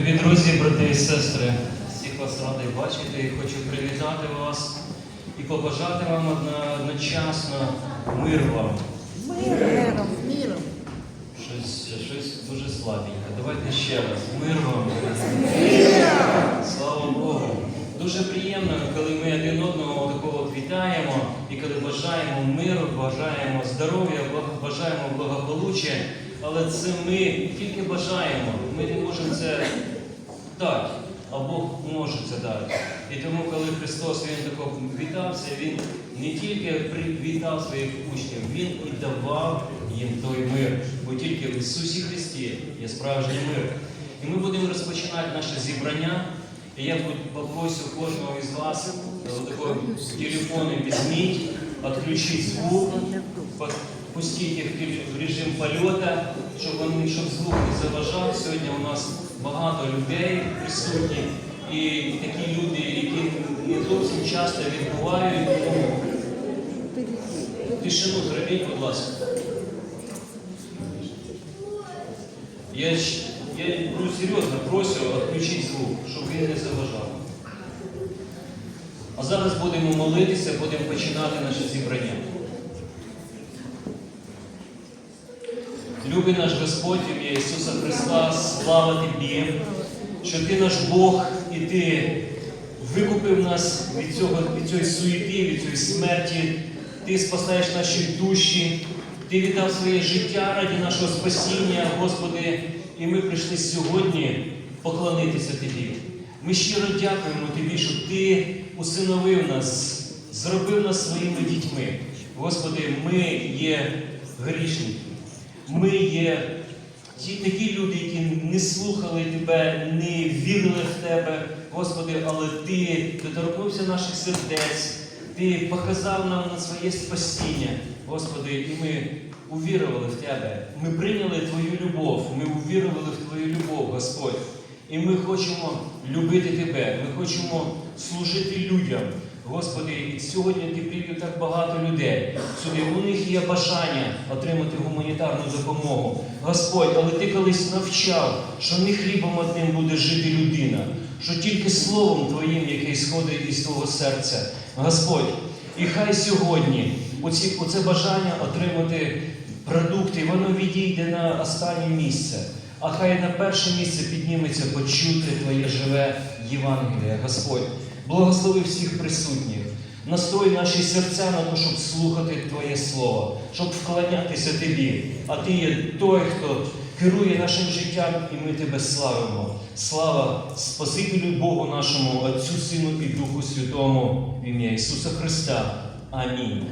Друзі, брати і сестри, всіх вас радий бачити і хочу привітати вас і побажати вам одночасно мир вам. Миром, миром. Щось, щось дуже слабеньке. Давайте ще раз. Мир вам. Слава Богу. Дуже приємно, коли ми один одного такого вітаємо і коли бажаємо миру, бажаємо здоров'я, бажаємо благополуччя. Але це ми тільки бажаємо. Ми не можемо це дати, а Бог може це дати. І тому, коли Христос Він тако вітався, Він не тільки привітав своїх учнів, Він і давав їм той мир. Бо тільки в Ісусі Христі є справжній мир. І ми будемо розпочинати наше зібрання. І я попрошу кожного із вас такого телефону візьміть, відключіть звук, пустіть їх в режим польоту, щоб, вони, щоб звук не заважав. Сьогодні у нас багато людей присутні. І такі люди, які не зовсім часто відбувають, тишину зробіть, будь ласка. Я, я ну, серйозно просю відключити звук, щоб він не заважав. А зараз будемо молитися, будемо починати наше зібрання. Любий наш Господь, ім'я Ісуса Христа, слава Тобі, що Ти наш Бог і Ти викупив нас від, цього, від цієї суєти, від цієї смерті. Ти спасаєш наші душі, Ти віддав своє життя раді нашого спасіння, Господи, і ми прийшли сьогодні поклонитися Тобі. Ми щиро дякуємо Тобі, що Ти усиновив нас, зробив нас своїми дітьми. Господи, ми є грішники. Ми є ті такі люди, які не слухали Тебе, не вірили в Тебе, Господи, але Ти доторкнувся наших сердець, Ти показав нам на своє спасіння, Господи, і ми увірували в Тебе. Ми прийняли Твою любов, ми увірували в Твою любов, Господь. І ми хочемо любити Тебе, ми хочемо служити людям. Господи, сьогодні ти привів так багато людей. Сюди у них є бажання отримати гуманітарну допомогу. Господь, але ти колись навчав, що не хлібом одним буде жити людина, що тільки словом Твоїм, яке сходить із твого серця. Господь, і хай сьогодні оці, оце бажання отримати продукти, воно відійде на останнє місце. А хай на перше місце підніметься почути Твоє живе Євангеліє, Господь. Благослови всіх присутніх. Настрой наші серця на те, щоб слухати Твоє Слово, щоб вклонятися Тобі. А Ти є той, хто керує нашим життям, і ми Тебе славимо. Слава Спасителю Богу нашому, Отцю, Сину і Духу Святому, в ім'я Ісуса Христа. Амінь.